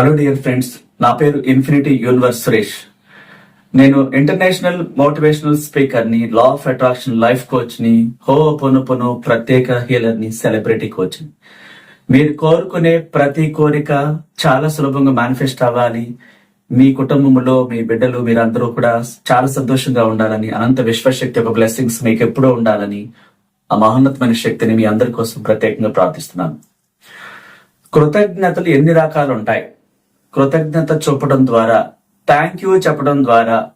Hello dear friends నా పేరు infinity universe Suresh నేను ఇంటర్నేషనల్ మోటివేషనల్ స్పీకర్ని లా ఆఫ్ అట్రాక్షన్ లైఫ్ కోచ్ని హో పొను పొను ప్రత్యేక హీలర్ని సెలబ్రిటీ కోచ్ని మీరు కోరుకునే ప్రతి కోరిక చాలా సులభంగా మేనిఫెస్ట్ అవ్వాలి. మీ కుటుంబంలో మీ బిడ్డలు మీరందరూ కూడా చాలా సంతోషంగా ఉండాలని అనంత విశ్వశక్తి యొక్క బ్లెస్సింగ్స్ మీకు ఎప్పుడూ ఉండాలని ఆ మహోన్నతమైన శక్తిని మీ అందరి కోసం ప్రత్యేకంగా ప్రార్థిస్తున్నాను. కృతజ్ఞతలు ఎన్ని రకాలు ఉంటాయి కృతజ్ఞత చూపడం ద్వారా థ్యాంక్ యూ చెప్పడం ద్వారా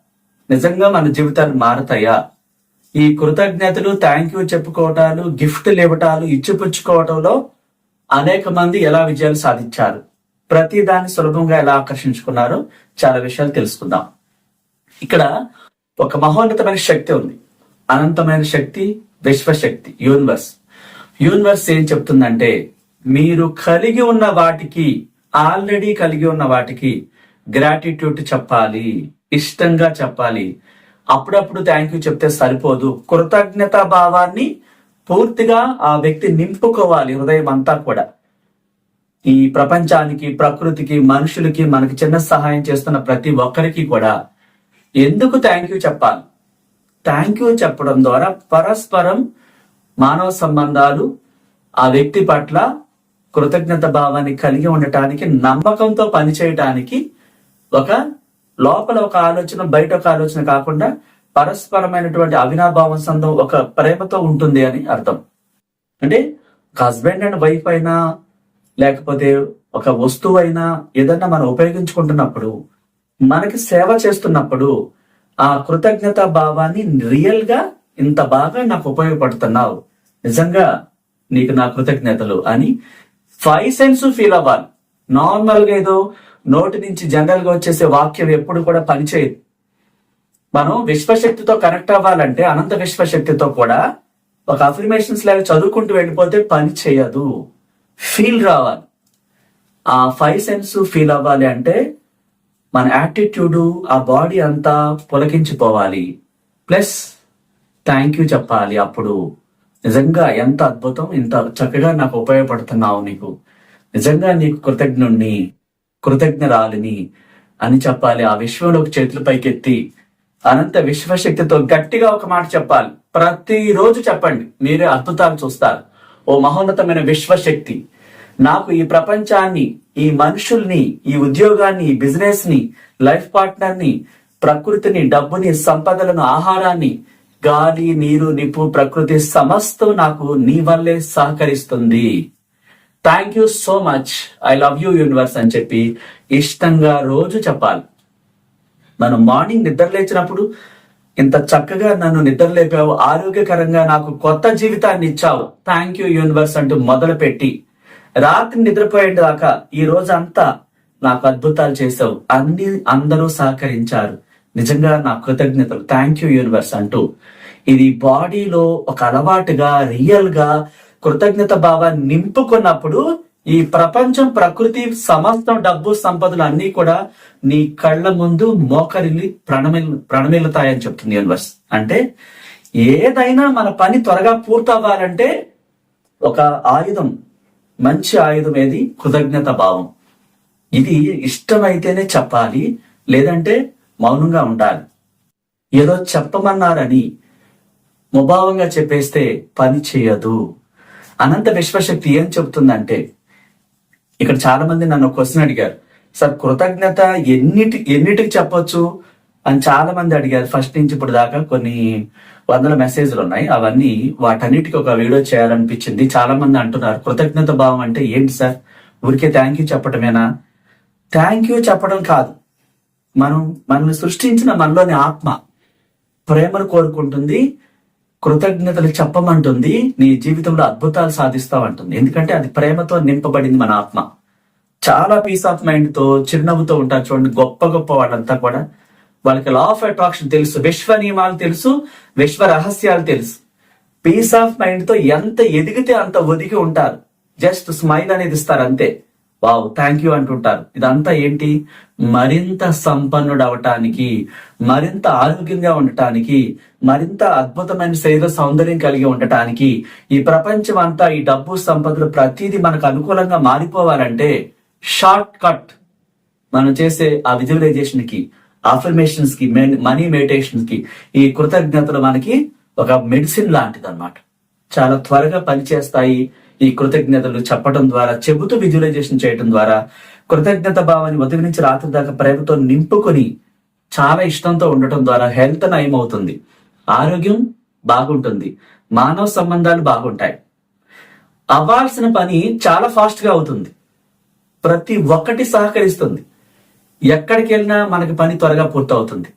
నిజంగా మన జీవితాలు మారతాయా? ఈ కృతజ్ఞతలు థ్యాంక్ యూ చెప్పుకోవటాలు గిఫ్ట్లు ఇవ్వటాలు ఇచ్చిపుచ్చుకోవటంలో అనేక మంది ఎలా విజయాలు సాధించారు? ప్రతి దాన్ని సులభంగా ఎలా ఆకర్షించుకున్నారో చాలా విషయాలు తెలుసుకుందాం. ఇక్కడ ఒక మహోన్నతమైన శక్తి ఉంది. అనంతమైన శక్తి విశ్వశక్తి యూనివర్స్ యూనివర్స్ ఏం చెప్తుందంటే మీరు కలిగి ఉన్న వాటికి ఆల్రెడీ కలిగి ఉన్న వాటికి గ్రాటిట్యూడ్ చెప్పాలి ఇష్టంగా చెప్పాలి. అప్పుడప్పుడు థ్యాంక్ యూ చెప్తే సరిపోదు. కృతజ్ఞతా భావాన్ని పూర్తిగా ఆ వ్యక్తి నింపుకోవాలి హృదయం అంతా కూడా. ఈ ప్రపంచానికి ప్రకృతికి మనుషులకి మనకి చిన్న సహాయం చేస్తున్న ప్రతి ఒక్కరికి కూడా ఎందుకు థ్యాంక్ యూ చెప్పాలి? థ్యాంక్ యూ చెప్పడం ద్వారా పరస్పరం మానవ సంబంధాలు ఆ వ్యక్తి పట్ల కృతజ్ఞత భావాన్ని కలిగి ఉండటానికి నమ్మకంతో పనిచేయటానికి ఒక లోపల ఒక ఆలోచన బయట ఒక ఆలోచన కాకుండా పరస్పరమైనటువంటి అవినాభావం సందం ఒక ప్రేమతో ఉంటుంది అని అర్థం. అంటే ఒక హస్బెండ్ అండ్ వైఫ్ అయినా లేకపోతే ఒక వస్తువు అయినా ఏదన్నా మనం ఉపయోగించుకుంటున్నప్పుడు మనకి సేవ చేస్తున్నప్పుడు ఆ కృతజ్ఞత భావాన్ని రియల్గా ఇంత బాగా నాకు ఉపయోగపడుతున్నావు. నిజంగా నీకు నా కృతజ్ఞతలు అని ఫైవ్ సెన్స్ ఫీల్ అవ్వాలి. నార్మల్గా ఏదో నోటి నుంచి జనరల్గా వచ్చేసే వాక్యం ఎప్పుడు కూడా పనిచేయదు. మనం విశ్వశక్తితో కనెక్ట్ అవ్వాలంటే అనంత విశ్వశక్తితో కూడా ఒక అఫర్మేషన్స్ లాగా చదువుకుంటూ వెళ్ళిపోతే పని చేయదు. ఫీల్ రావాలి. ఆ ఫైవ్ సెన్స్ ఫీల్ అవ్వాలి అంటే మన యాటిట్యూడ్ ఆ బాడీ అంతా పొలకించిపోవాలి. ప్లస్ థ్యాంక్ యూ చెప్పాలి అప్పుడు. నిజంగా ఎంత అద్భుతం ఇంత చక్కగా నాకు ఉపయోగపడుతున్నావు నీకు. నిజంగా నీకు కృతజ్ఞుణ్ణి కృతజ్ఞరాలిని అని చెప్పాలి. ఆ విశ్వంలోకి చేతులు పైకెత్తి అనంత విశ్వశక్తితో గట్టిగా ఒక మాట చెప్పాలి. ప్రతిరోజు చెప్పండి. మీరే అద్భుతాలు చూస్తారు. ఓ మహోన్నతమైన విశ్వశక్తి. నాకు ఈ ప్రపంచాన్ని ఈ మనుషుల్ని ఈ ఉద్యోగాన్ని ఈ బిజినెస్ని లైఫ్ పార్ట్నర్ని ప్రకృతిని డబ్బుని సంపదలను ఆహారాన్ని గాలి నీరు నిప్పు ప్రకృతి సమస్తం నాకు నీ వల్లే సహకరిస్తుంది. Thank you so much I love you universe అని చెప్పి ఇష్టంగా రోజు చెప్పాలి. మనం మార్నింగ్ నిద్ర లేచినప్పుడు ఇంత చక్కగా నన్ను నిద్ర లేపావు ఆరోగ్యకరంగా నాకు కొత్త జీవితాన్ని ఇచ్చావు. థ్యాంక్ యూ యూనివర్స్ అంటూ మొదలు పెట్టి రాత్రి నిద్రపోయేదాకా ఈ రోజు అంతా నాకు అద్భుతాలు చేసావు. అన్ని అందరూ సహకరించారు. నిజంగా నా కృతజ్ఞతలు. థ్యాంక్ యూ యూనివర్స్ అంటూ. ఇది బాడీలో ఒక అలవాటుగా రియల్గా కృతజ్ఞత భావాన్ని నింపుకున్నప్పుడు ఈ ప్రపంచం ప్రకృతి సమస్తం డబ్బు సంపదలు అన్ని కూడా నీ కళ్ళ ముందు మోకరిల్లి ప్రణమిల్ ప్రణమిల్లుతాయని చెప్తుంది యూనివర్స్ అంటే ఏదైనా మన పని త్వరగా పూర్తవ్వాలంటే ఒక ఆయుధం. మంచి ఆయుధం ఏది? కృతజ్ఞత భావం. ఇది ఇష్టమైతేనే చెప్పాలి. లేదంటే మౌనంగా ఉండాలి. ఏదో చెప్పమన్నారని ముభావంగా చెప్పేస్తే పని చేయదు. అనంత విశ్వశక్తి ఏం చెబుతుందంటే ఇక్కడ చాలా మంది నన్ను క్వశ్చన్ అడిగారు. సార్ కృతజ్ఞత ఎన్నిటి ఎన్నిటికి చెప్పొచ్చు? అని చాలా మంది అడిగారు. ఫస్ట్ నుంచి ఇప్పుడు దాకా కొన్ని వందల మెసేజ్లు ఉన్నాయి. అవన్నీ వాటన్నిటికీ ఒక వీడియో చేయాలనిపించింది. చాలా మంది అంటున్నారు కృతజ్ఞత భావం అంటే ఏంటి సార్? ఊరికే థ్యాంక్ యూ చెప్పటమేనా? థ్యాంక్ యూ చెప్పడం కాదు. మనం మనల్ని సృష్టించిన మనలోని ఆత్మ ప్రేమను కోరుకుంటుంది కృతజ్ఞతలు చెప్పమంటుంది నీ జీవితంలో అద్భుతాలు సాధిస్తావంటుంది. ఎందుకంటే అది ప్రేమతో నింపబడింది మన ఆత్మ. చాలా పీస్ ఆఫ్ మైండ్తో చిరునవ్వుతో ఉంటారు చూడండి గొప్ప గొప్ప వాళ్ళంతా కూడా. వాళ్ళకి లా ఆఫ్ అట్రాక్షన్ తెలుసు విశ్వ నియమాలు తెలుసు విశ్వ రహస్యాలు తెలుసు. పీస్ ఆఫ్ మైండ్తో ఎంత ఎదిగితే అంత ఒదిగి ఉంటారు. జస్ట్ స్మైల్ అనేది ఇస్తారు అంతే. వావ్ థ్యాంక్ యూ అంటుంటారు. ఇదంతా ఏంటి? మరింత సంపన్నుడు అవటానికి మరింత ఆరోగ్యంగా ఉండటానికి మరింత అద్భుతమైన శరీర సౌందర్యం కలిగి ఉండటానికి ఈ ప్రపంచం అంతా ఈ డబ్బు సంపదలు ప్రతిదీ మనకు అనుకూలంగా మారిపోవాలంటే షార్ట్ కట్ మనం చేసే ఆ విజువలైజేషన్కి అఫర్మేషన్స్కి మనీ మెడిటేషన్స్కి ఈ కృతజ్ఞతలు మనకి ఒక మెడిసిన్ లాంటిది అనమాట చాలా త్వరగా పనిచేస్తాయి. ఈ కృతజ్ఞతలు చెప్పడం ద్వారా చెబుతూ విజువలైజేషన్ చేయడం ద్వారా కృతజ్ఞత భావాన్ని ఉదయం నుంచి రాత్రి దాకా ప్రేమతో నింపుకొని చాలా ఇష్టంతో ఉండటం ద్వారా హెల్త్ నయం అవుతుంది ఆరోగ్యం బాగుంటుంది. మానవ సంబంధాలు బాగుంటాయి. అవ్వాల్సిన పని చాలా ఫాస్ట్గా అవుతుంది. ప్రతి ఒక్కటి సహకరిస్తుంది. ఎక్కడికి వెళ్ళినా మనకి పని త్వరగా పూర్తవుతుంది.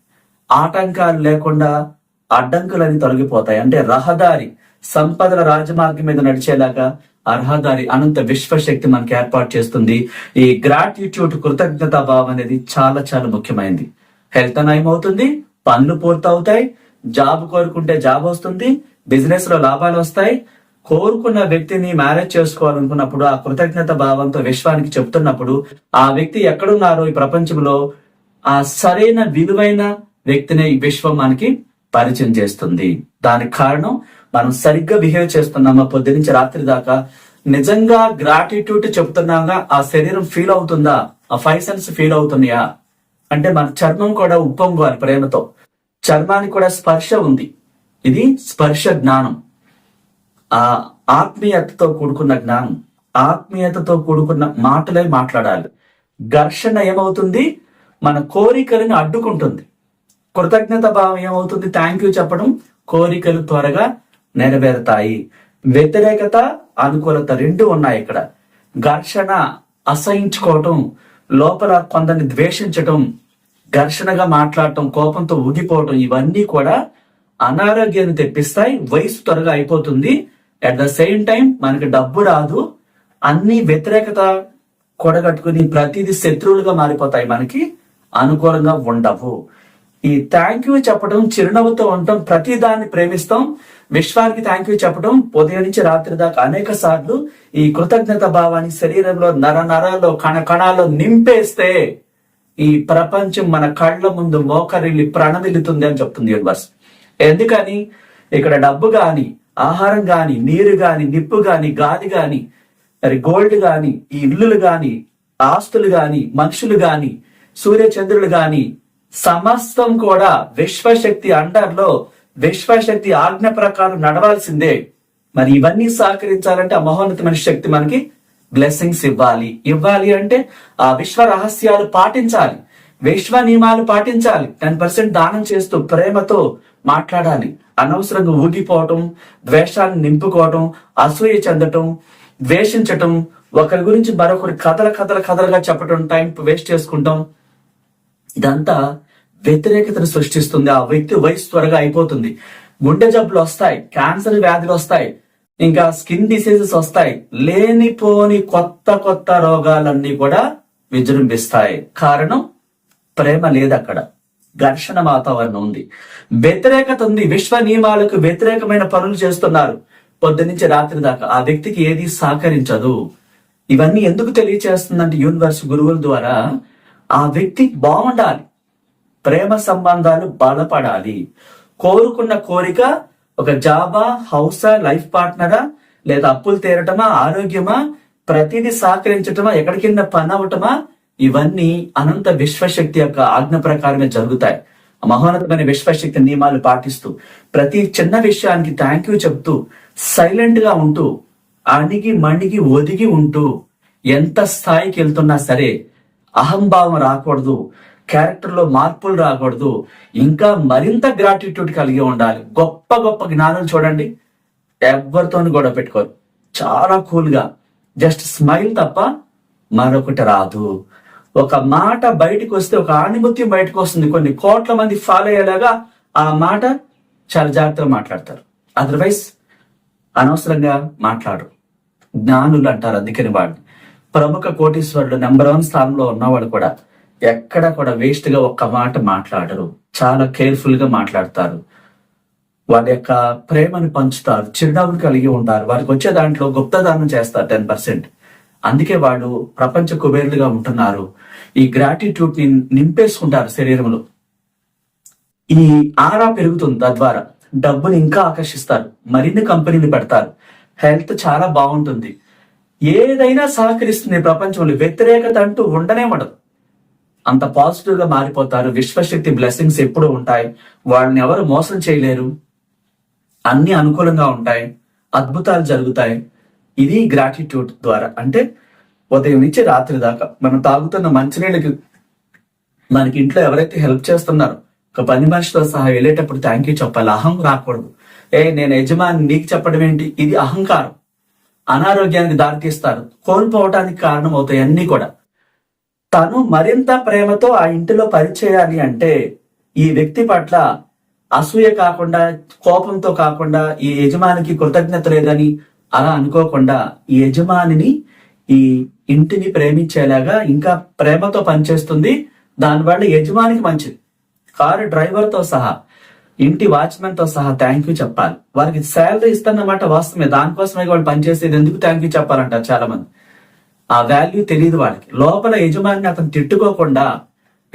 ఆటంకాలు లేకుండా అడ్డంకులన్నీ తొలగిపోతాయి. అంటే రహదారి సంపదల రాజమార్గం మీద నడిచేలాగా అర్హదారి అనంత విశ్వశక్తి మనకి ఏర్పాటు చేస్తుంది. ఈ గ్రాటిట్యూడ్ కృతజ్ఞత భావం అనేది చాలా చాలా ముఖ్యమైనది హెల్త్ నయం అవుతుంది పనులు పూర్తవుతాయి. జాబ్ కోరుకుంటే జాబ్ వస్తుంది. బిజినెస్లో లాభాలు వస్తాయి. కోరుకున్న వ్యక్తిని మ్యారేజ్ చేసుకోవాలనుకున్నప్పుడు ఆ కృతజ్ఞత భావంతో విశ్వానికి చెప్తున్నప్పుడు ఆ వ్యక్తి ఎక్కడున్నారో ఈ ప్రపంచంలో ఆ సరైన విలువైన వ్యక్తిని ఈ విశ్వం మనకి పరిచయం చేస్తుంది. దానికి కారణం మనం సరిగ్గా బిహేవ్ చేస్తున్నామా? పొద్దు నుంచి రాత్రి దాకా నిజంగా గ్రాటిట్యూడ్ చెప్తున్నాగా ఆ శరీరం ఫీల్ అవుతుందా? ఆ ఫైవ్ సెన్స్ ఫీల్ అవుతున్నాయా? అంటే మన చర్మం కూడా ఉప్పొంగాలి ప్రేమతో. చర్మానికి కూడా స్పర్శ ఉంది. ఇది స్పర్శ జ్ఞానం. ఆ ఆత్మీయతతో కూడుకున్న జ్ఞానం. ఆత్మీయతతో కూడుకున్న మాటలే మాట్లాడాలి. ఘర్షణ ఏమవుతుంది? మన కోరికలను అడ్డుకుంటుంది. కృతజ్ఞత భావం ఏమవుతుంది? థ్యాంక్ యూ చెప్పడం కోరికలు త్వరగా నెరవేరుతాయి. వ్యతిరేకత అనుకూలత రెండు ఉన్నాయి ఇక్కడ. ఘర్షణ అసహించుకోవటం లోపల కొందరిని ద్వేషించటం ఘర్షణగా మాట్లాడటం కోపంతో ఊగిపోవటం ఇవన్నీ కూడా అనారోగ్యాన్ని తెప్పిస్తాయి. వయసు త్వరగా అయిపోతుంది. అట్ ద సేమ్ టైం మనకి డబ్బు రాదు. అన్ని వ్యతిరేకత కొడగట్టుకుని ప్రతిదీ శత్రువులుగా మారిపోతాయి మనకి. అనుకూలంగా ఉండవు. ఈ థ్యాంక్ యూ చెప్పడం చిరునవ్వుతో ఉండటం ప్రతిదాన్ని ప్రేమిస్తాం. విశ్వానికి థ్యాంక్ యూ చెప్పడం ఉదయం నుంచి రాత్రి దాకా అనేక సార్లు ఈ కృతజ్ఞత భావాన్ని శరీరంలో నర నరాల్లో కణ కణాల్లో నింపేస్తే ఈ ప్రపంచం మన కళ్ళ ముందు మోకరిల్లి ప్రణమిల్లుతుంది అని చెప్తుంది యూనివర్స్ ఎందుకని? ఇక్కడ డబ్బు గాని ఆహారం గాని నీరు గాని నిప్పు గాని గాలి గాని మరి గోల్డ్ గాని ఈ ఇల్లులు గాని ఆస్తులు గాని మనుషులు గాని సూర్యచంద్రులు గాని సమస్తం కూడా విశ్వశక్తి అండర్లో విశ్వశక్తి ఆజ్ఞ ప్రకారం నడవాల్సిందే. మరి ఇవన్నీ సహకరించాలంటే ఆ మహోన్నతమైన శక్తి మనకి బ్లెస్సింగ్స్ ఇవ్వాలి. ఇవ్వాలి అంటే ఆ విశ్వ రహస్యాలు పాటించాలి. విశ్వ నియమాలు పాటించాలి. టెన్ పర్సెంట్ దానం చేస్తూ ప్రేమతో మాట్లాడాలి. అనవసరంగా ఊగిపోవటం ద్వేషాన్ని నింపుకోవటం అసూయ చెందటం ద్వేషించటం ఒకరి గురించి మరొకరి కథల కథల కథలుగా చెప్పటం టైం వేస్ట్ చేసుకుంటాం. ఇదంతా వ్యతిరేకతను సృష్టిస్తుంది. ఆ వ్యక్తి వయసు త్వరగా అయిపోతుంది. గుండె జబ్బులు వస్తాయి. క్యాన్సర్ వ్యాధులు వస్తాయి. ఇంకా స్కిన్ డిసీజెస్ వస్తాయి. లేనిపోని కొత్త కొత్త రోగాలన్నీ కూడా విజృంభిస్తాయి. కారణం ప్రేమ లేదు అక్కడ. ఘర్షణ వాతావరణం ఉంది. వ్యతిరేకత ఉంది. విశ్వ నియమాలకు వ్యతిరేకమైన పనులు చేస్తున్నారు. పొద్దునుంచి రాత్రి దాకా ఆ వ్యక్తికి ఏది సహకరించదు. ఇవన్నీ ఎందుకు తెలియచేస్తుందంటే యూనివర్స్ గురువుల ద్వారా ఆ వ్యక్తి బాగుండాలి. ప్రేమ సంబంధాలు బలపడాలి కోరుకున్న కోరిక ఒక జాబా హౌసా లైఫ్ పార్ట్నరా లేదా అప్పులు తీరటమా ఆరోగ్యమా ప్రతిదీ సహకరించటమా ఎక్కడికింద పని అవటమా ఇవన్నీ అనంత విశ్వశక్తి యొక్క ఆజ్ఞ ప్రకారమే జరుగుతాయి. మహోన్నతమైన విశ్వశక్తి నియమాలు పాటిస్తూ ప్రతి చిన్న విషయానికి థ్యాంక్ యూ చెప్తూ సైలెంట్గా ఉంటూ అణిగి మణిగి ఒదిగి ఉంటూ ఎంత స్థాయికి వెళ్తున్నా సరే అహంభావం రాకూడదు. క్యారెక్టర్లో మార్పులు రాకూడదు. ఇంకా మరింత గ్రాటిట్యూడ్ కలిగి ఉండాలి. గొప్ప గొప్ప జ్ఞానం చూడండి. ఎవరితోనూ గొడవ పెట్టుకోరు. చాలా కూల్గా జస్ట్ స్మైల్ తప్ప మరొకటి రాదు. ఒక మాట బయటకు వస్తే ఒక ఆణిముత్యం బయటకు వస్తుంది. కొన్ని కోట్ల మంది ఫాలో అయ్యేలాగా ఆ మాట చాలా జాగ్రత్తగా మాట్లాడతారు. అదర్వైజ్ అనవసరంగా మాట్లాడరు. జ్ఞానులు అంటారు అందుకని వాడిని. ప్రముఖ కోటీశ్వరుడు నెంబర్ వన్ స్థానంలో ఉన్నవాడు కూడా ఎక్కడ కూడా వేస్ట్గా ఒక్క మాట మాట్లాడరు. చాలా కేర్ఫుల్గా మాట్లాడతారు. వారి యొక్క ప్రేమను పంచుతారు. చిరునవ్వును కలిగి ఉంటారు. వారికి వచ్చే దాంట్లో గుప్తదానం చేస్తారు టెన్ పర్సెంట్. అందుకే వాళ్ళు ప్రపంచ కుబేరులుగా ఉంటున్నారు. ఈ గ్రాటిట్యూడ్ని నింపేసుకుంటారు శరీరంలో ఈ ఆరా పెరుగుతుంది తద్వారా. డబ్బుని ఇంకా ఆకర్షిస్తారు. మరిన్ని కంపెనీలు పెడతారు. హెల్త్ చాలా బాగుంటుంది. ఏదైనా సహకరిస్తుంది ప్రపంచంలో. వ్యతిరేకత అంటూ ఉండనే ఉండదు. అంత పాజిటివ్గా మారిపోతారు. విశ్వశక్తి బ్లెస్సింగ్స్ ఎప్పుడు ఉంటాయి. వాళ్ళని ఎవరు మోసం చేయలేరు. అన్ని అనుకూలంగా ఉంటాయి. అద్భుతాలు జరుగుతాయి. ఇది గ్రాటిట్యూడ్ ద్వారా. అంటే ఉదయం నుంచి రాత్రి దాకా మనం తాగుతున్న మంచినీళ్ళకి మనకి ఇంట్లో ఎవరైతే హెల్ప్ చేస్తున్నారో ఒక పని మనిషితో సహా వెళ్ళేటప్పుడు థ్యాంక్ యూ చెప్పాలి. అహం రాకూడదు. ఏ నేను యజమాని నీకు చెప్పడం ఏంటి? ఇది అహంకారం. అనారోగ్యానికి దారితీస్తారు. కోల్పోవటానికి కారణం అవుతాయి అన్ని కూడా. తను మరింత ప్రేమతో ఆ ఇంటిలో పనిచేయాలి అంటే ఈ వ్యక్తి పట్ల అసూయ కాకుండా కోపంతో కాకుండా ఈ యజమానికి కృతజ్ఞత లేదని అలా అనుకోకుండా ఈ యజమానిని ఈ ఇంటిని ప్రేమించేలాగా ఇంకా ప్రేమతో పనిచేస్తుంది. దానివల్ల యజమానికి మంచిది. కారు డ్రైవర్తో సహా ఇంటి వాచ్మెన్తో సహా థ్యాంక్ యూ చెప్పాలి. వారికి శాలరీ ఇస్తున్నమాట వాస్తవమే. దానికోసమే వాళ్ళు పనిచేసేది ఎందుకు థ్యాంక్ యూ చెప్పాలంటారు చాలా మంది ఆ వాల్యూ తెలియదు వాడికి. లోపల యజమాని అతను తిట్టుకోకుండా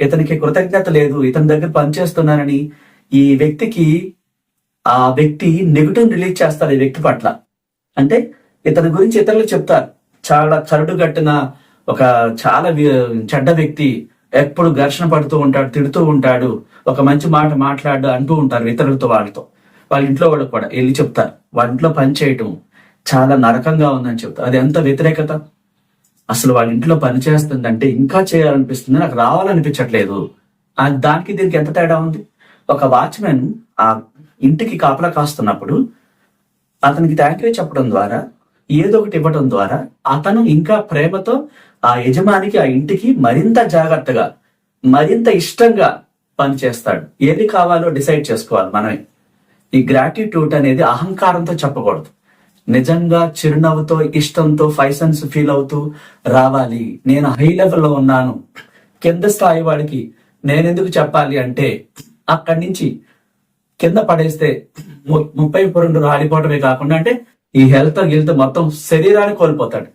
ఇతనికి కృతజ్ఞత లేదు ఇతని దగ్గర పనిచేస్తున్నానని ఈ వ్యక్తికి ఆ వ్యక్తి నెగిటివ్ రిలీజ్ చేస్తారు ఈ వ్యక్తి పట్ల. అంటే ఇతని గురించి ఇతరులు చెప్తారు. చాలా కరడు కట్టిన ఒక చాలా చెడ్డ వ్యక్తి ఎప్పుడు ఘర్షణ పడుతూ ఉంటాడు తిడుతూ ఉంటాడు ఒక మంచి మాట మాట్లాడు అంటూ ఉంటారు ఇతరులతో వాళ్ళతో. వాళ్ళ ఇంట్లో వాళ్ళు కూడా వెళ్ళి చెప్తారు. వాళ్ళ ఇంట్లో పని చేయటం చాలా నరకంగా ఉందని చెప్తారు. అది ఎంత వ్యతిరేకత? అసలు వాళ్ళ ఇంట్లో పని చేస్తుందంటే ఇంకా చేయాలనిపిస్తుంది నాకు రావాలనిపించట్లేదు. దానికి దీనికి ఎంత తేడా ఉంది? ఒక వాచ్మెన్ ఆ ఇంటికి కాపలా కాస్తున్నప్పుడు అతనికి థ్యాంక్ యూ చెప్పడం ద్వారా ఏదో ఒకటి ఇవ్వడం ద్వారా అతను ఇంకా ప్రేమతో ఆ యజమానికి ఆ ఇంటికి మరింత జాగ్రత్తగా మరింత ఇష్టంగా పనిచేస్తాడు ఏది కావాలో డిసైడ్ చేసుకోవాలి మనమే. ఈ గ్రాటిట్యూడ్ అనేది అహంకారంతో చెప్పకూడదు. నిజంగా చిరునవ్వుతో ఇష్టంతో ఫైసన్స్ ఫీల్ అవుతూ రావాలి. నేను హై లెవెల్లో ఉన్నాను. కింద స్థాయి వాడికి నేనెందుకు చెప్పాలి అంటే అక్కడి నుంచి కింద పడేస్తే ము- ముప్పై రెండు రాలిపోవటమే కాకుండా అంటే ఈ హెల్త్ గిల్త్ మొత్తం శరీరాన్ని కోల్పోతాడు.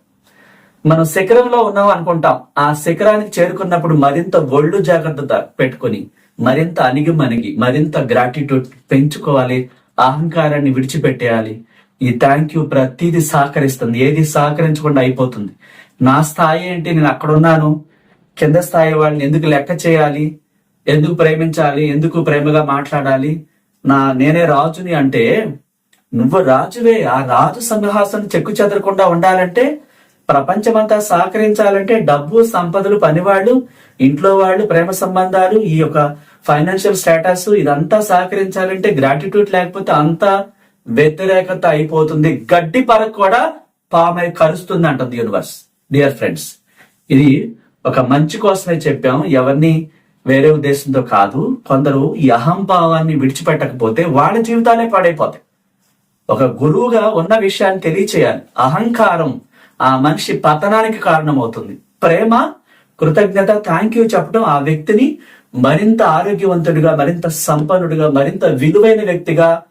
మనం శిఖరంలో ఉన్నాం అనుకుంటాం. ఆ శిఖరానికి చేరుకున్నప్పుడు మరింత ఒళ్ళు జాగ్రత్త పెట్టుకొని మరింత అణిగి మణిగి మరింత గ్రాటిట్యూడ్ పెంచుకోవాలి అహంకారాన్ని విడిచిపెట్టేయాలి ఈ థ్యాంక్ యూ ప్రతిదీ సహకరిస్తుంది. ఏది సహకరించకుండా అయిపోతుంది. నా స్థాయి ఏంటి? నేను అక్కడ ఉన్నాను. కింద స్థాయి వాళ్ళని ఎందుకు లెక్క చేయాలి? ఎందుకు ప్రేమించాలి? ఎందుకు ప్రేమగా మాట్లాడాలి? నా నేనే రాజుని అంటే నువ్వు రాజువే. ఆ రాజు సంహాసనం చెక్కు చెదరకుండా ఉండాలంటే ప్రపంచమంతా సహకరించాలంటే డబ్బు సంపదలు పనివాళ్ళు ఇంట్లో వాళ్ళు ప్రేమ సంబంధాలు ఈ యొక్క ఫైనాన్షియల్ స్టేటస్ ఇదంతా సహకరించాలంటే గ్రాటిట్యూడ్ లేకపోతే అంతా వ్యతిరేకత అయిపోతుంది. గడ్డి పరకు కూడా పామై కరుస్తుంది అంటుంది యూనివర్స్. డియర్ ఫ్రెండ్స్ ఇది ఒక మంచి కోసమే చెప్పాం ఎవరిని వేరే ఉద్దేశంతో కాదు కొందరు ఈ అహంభావాన్ని విడిచిపెట్టకపోతే వాళ్ళ జీవితాలే పాడైపోతాయి. ఒక గురువుగా ఉన్న విషయాన్ని తెలియచేయాలి. అహంకారం ఆ మనిషి పతనానికి కారణమవుతుంది. ప్రేమ కృతజ్ఞత థ్యాంక్ యూ చెప్పడం ఆ వ్యక్తిని మరింత ఆరోగ్యవంతుడిగా మరింత సంపన్నుడిగా మరింత విలువైన వ్యక్తిగా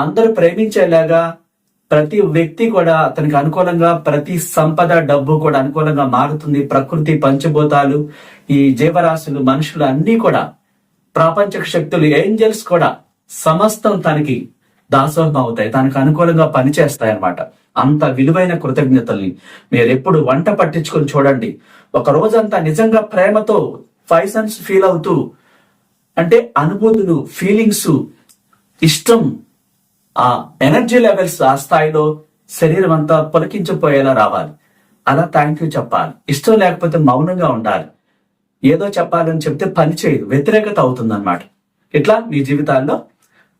అందరూ ప్రేమించేలాగా ప్రతి వ్యక్తి కూడా అతనికి అనుకూలంగా ప్రతి సంపద డబ్బు కూడా అనుకూలంగా మారుతుంది. ప్రకృతి పంచభూతాలు ఈ జీవరాశులు మనుషులు అన్నీ కూడా ప్రాపంచక శక్తులు ఏంజల్స్ కూడా సమస్తం తనకి దాసోహం అవుతాయి. తనకు అనుకూలంగా పనిచేస్తాయి అన్నమాట అంత విలువైన కృతజ్ఞతల్ని మీరు ఎప్పుడు వంట పట్టించుకొని చూడండి. ఒక రోజంతా నిజంగా ప్రేమతో ఫైసన్స్ ఫీల్ అవుతూ అంటే అనుభూతులు ఫీలింగ్స్ ఇష్టం ఆ ఎనర్జీ లెవెల్స్ ఆ స్థాయిలో శరీరం అంతా పొలకించిపోయేలా రావాలి. అలా థ్యాంక్ యూ చెప్పాలి. ఇష్టం లేకపోతే మౌనంగా ఉండాలి. ఏదో చెప్పాలని చెప్తే పని చేయదు. వ్యతిరేకత అవుతుందన్నమాట. ఇట్లా మీ జీవితాల్లో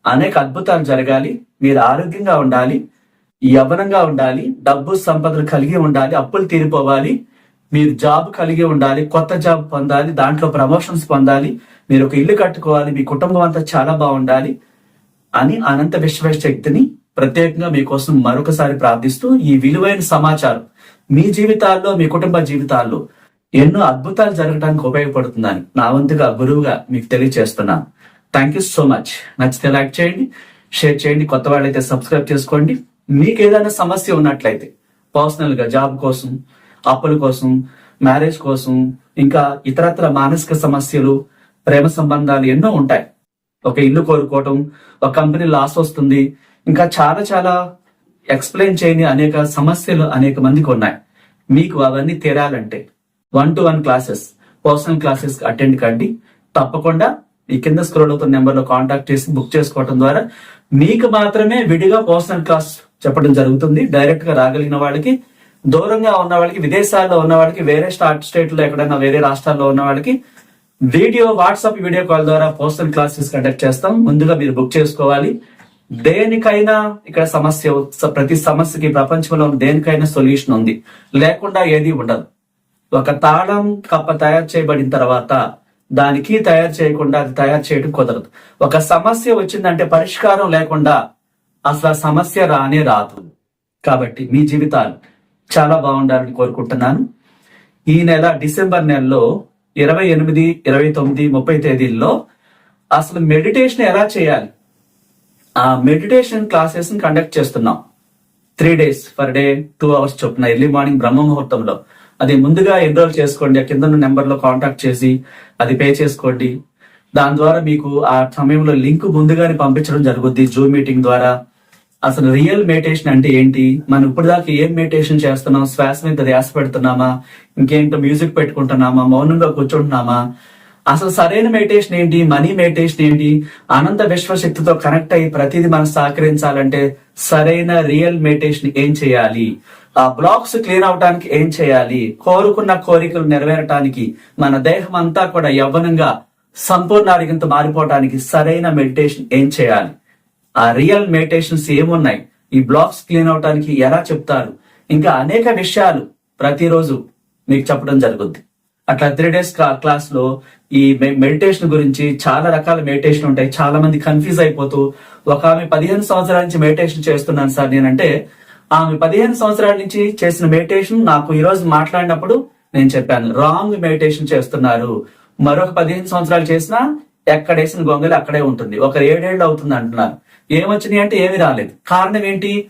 అనేక అద్భుతాలు జరగాలి. మీరు ఆరోగ్యంగా ఉండాలి. యవ్వనంగా ఉండాలి. డబ్బు సంపదలు కలిగి ఉండాలి. అప్పులు తీరిపోవాలి. మీరు జాబ్ కలిగి ఉండాలి. కొత్త జాబ్ పొందాలి. దాంట్లో ప్రమోషన్స్ పొందాలి. మీరు ఒక ఇల్లు కట్టుకోవాలి. మీ కుటుంబం అంతా చాలా బాగుండాలి. అని అనంత విశ్వ శక్తిని ప్రత్యేకంగా మీకోసం మరొకసారి ప్రార్థిస్తూ ఈ విలువైన సమాచారం మీ జీవితాల్లో మీ కుటుంబ జీవితాల్లో ఎన్నో అద్భుతాలు జరగడానికి ఉపయోగపడుతుందని నా వంతుగా గురువుగా మీకు తెలియజేస్తున్నాను థ్యాంక్ యూ సో మచ్ నచ్చితే లైక్ చేయండి షేర్ చేయండి కొత్త వాళ్ళైతే సబ్స్క్రైబ్ చేసుకోండి. మీకు ఏదైనా సమస్య ఉన్నట్లయితే పర్సనల్గా జాబ్ కోసం అప్పుల కోసం మ్యారేజ్ కోసం ఇంకా ఇతరత్ర మానసిక సమస్యలు ప్రేమ సంబంధాలు ఎన్నో ఉంటాయి. ఒక ఇల్లు కోరుకోవటం ఒక కంపెనీ లాస్ వస్తుంది. ఇంకా చాలా చాలా ఎక్స్ప్లెయిన్ చేయని అనేక సమస్యలు అనేక మందికి ఉన్నాయి. మీకు అవన్నీ తీరాలంటే one to one classes personal classes attend కండి. తప్పకుండా ఈ కింద స్క్రోల్ అవుతున్న నెంబర్లో కాంటాక్ట్ చేసి బుక్ చేసుకోవడం ద్వారా మీకు మాత్రమే విడిగా పర్సనల్ క్లాస్ చెప్పడం జరుగుతుంది. డైరెక్ట్గా రాగలిగిన వాళ్ళకి దూరంగా ఉన్న వాళ్ళకి విదేశాల్లో ఉన్న వాళ్ళకి వేరే స్టార్ట్ స్టేట్లో ఎక్కడైనా వేరే రాష్ట్రాల్లో ఉన్న వాళ్ళకి వీడియో వాట్సాప్ వీడియో కాల్ ద్వారా పోస్టల్ క్లాసెస్ కండక్ట్ చేస్తాం. ముందుగా మీరు బుక్ చేసుకోవాలి. దేనికైనా ఇక్కడ సమస్య ప్రతి సమస్యకి ప్రపంచంలో దేనికైనా సొల్యూషన్ ఉంది. లేకుండా ఏది ఉండదు. ఒక తాళం కప్ప తయారు చేయబడిన తర్వాత దానికి తయారు చేయకుండా అది తయారు చేయడం కుదరదు. ఒక సమస్య వచ్చిందంటే పరిష్కారం లేకుండా అసలు ఆ సమస్య రానే రాదు. కాబట్టి మీ జీవితాలు చాలా బాగుండాలని కోరుకుంటున్నాను. ఈ నెల డిసెంబర్ నెలలో ఇరవై ఎనిమిది ఇరవై తొమ్మిది ముప్పై తేదీల్లో అసలు మెడిటేషన్ ఎలా చేయాలి? ఆ మెడిటేషన్ క్లాసెస్ కండక్ట్ చేస్తున్నాం. Three days per day two hours చొప్పున ఎర్లీ మార్నింగ్ బ్రహ్మ ముహూర్తంలో. అది ముందుగా ఎన్రోల్ చేసుకోండి ఆ కింద నెంబర్లో కాంటాక్ట్ చేసి అది పే చేసుకోండి. దాని ద్వారా మీకు ఆ సమయంలో లింక్ ముందుగానే పంపించడం జరుగుద్ది జూమ్ మీటింగ్ ద్వారా. అసలు రియల్ మెడిటేషన్ అంటే ఏంటి? మనం ఇప్పటిదాకా ఏం మెడిటేషన్ చేస్తున్నాం? శ్వాస మీద ధ్యాస పెడుతున్నామా ఇంకేంటో మ్యూజిక్ పెట్టుకుంటున్నామా? మౌనంగా కూర్చుంటున్నామా? అసలు సరైన మెడిటేషన్ ఏంటి? మనీ మెడిటేషన్ ఏంటి? అనంత విశ్వశక్తితో కనెక్ట్ అయ్యి ప్రతిదీ మనం సహకరించాలంటే సరైన రియల్ మెడిటేషన్ ఏం చేయాలి? ఆ బ్లాక్స్ క్లీన్ అవటానికి ఏం చేయాలి? కోరుకున్న కోరికలు నెరవేరటానికి మన దేహం అంతా కూడా యవ్వనంగా సంపూర్ణ ఆరోగ్యంతో మారిపోవడానికి సరైన మెడిటేషన్ ఏం చేయాలి? ఆ రియల్ మెడిటేషన్స్ ఏమున్నాయి? ఈ బ్లాక్స్ క్లీన్ అవటానికి ఎలా చెప్తారు? ఇంకా అనేక విషయాలు ప్రతిరోజు మీకు చెప్పడం జరుగుద్ది. అట్లా త్రీ డేస్ క్లాస్లో ఈ మెడిటేషన్ గురించి చాలా రకాల మెడిటేషన్ ఉంటాయి. చాలా మంది కన్ఫ్యూజ్ అయిపోతూ ఒక ఆమె పదిహేను సంవత్సరాల నుంచి మెడిటేషన్ చేస్తున్నాను సార్ నేనంటే ఆమె పదిహేను సంవత్సరాల నుంచి చేసిన మెడిటేషన్ నాకు ఈ రోజు మాట్లాడినప్పుడు నేను చెప్పాను రాంగ్ మెడిటేషన్ చేస్తున్నారు. మరొక పదిహేను సంవత్సరాలు చేసినా ఎక్కడేసిన గొంగలి అక్కడే ఉంటుంది. ఒకరు ఏడేళ్ళు అవుతుంది అంటున్నారు. ఏమొచ్చినాయి అంటే ఏమి రాలేదు. కారణం ఏంటి?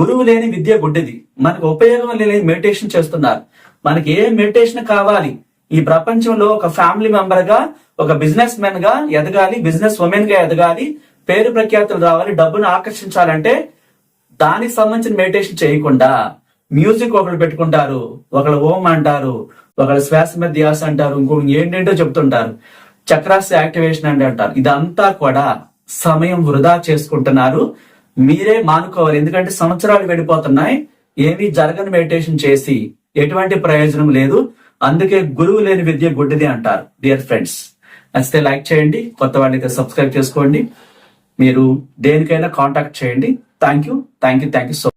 గురువు లేని విద్య గుడ్డిది. మనకు ఉపయోగం లేని మెడిటేషన్ చేస్తున్నారు. మనకి ఏ మెడిటేషన్ కావాలి? ఈ ప్రపంచంలో ఒక ఫ్యామిలీ మెంబర్గా ఒక బిజినెస్ మెన్గా ఎదగాలి బిజినెస్ ఉమెన్గా ఎదగాలి పేరు ప్రఖ్యాతులు రావాలి డబ్బును ఆకర్షించాలంటే దానికి సంబంధించిన మెడిటేషన్ చేయకుండా మ్యూజిక్ ఒకళ్ళు పెట్టుకుంటారు ఒకళ్ళు ఓం అంటారు ఒకళ్ళు శ్వాస మీద ధ్యాస అంటారు ఇంకొకటి ఏంటంటో చెప్తుంటారు. చక్రాస్ యాక్టివేషన్ అంటే అంటారు. ఇదంతా కూడా సమయం వృధా చేసుకుంటున్నారు. మీరే మానుకోవాలి. ఎందుకంటే సంవత్సరాలు వెళ్ళిపోతున్నాయి ఏమీ జరగని మెడిటేషన్ చేసి ఎటువంటి ప్రయోజనం లేదు. అందుకే గురువు లేని విద్య గుడ్డిది అంటారు డియర్ ఫ్రెండ్స్ నచ్చితే లైక్ చేయండి కొత్త వాళ్ళైతే సబ్స్క్రైబ్ చేసుకోండి. మీరు దేనికైనా కాంటాక్ట్ చేయండి. Thank you thank you thank you so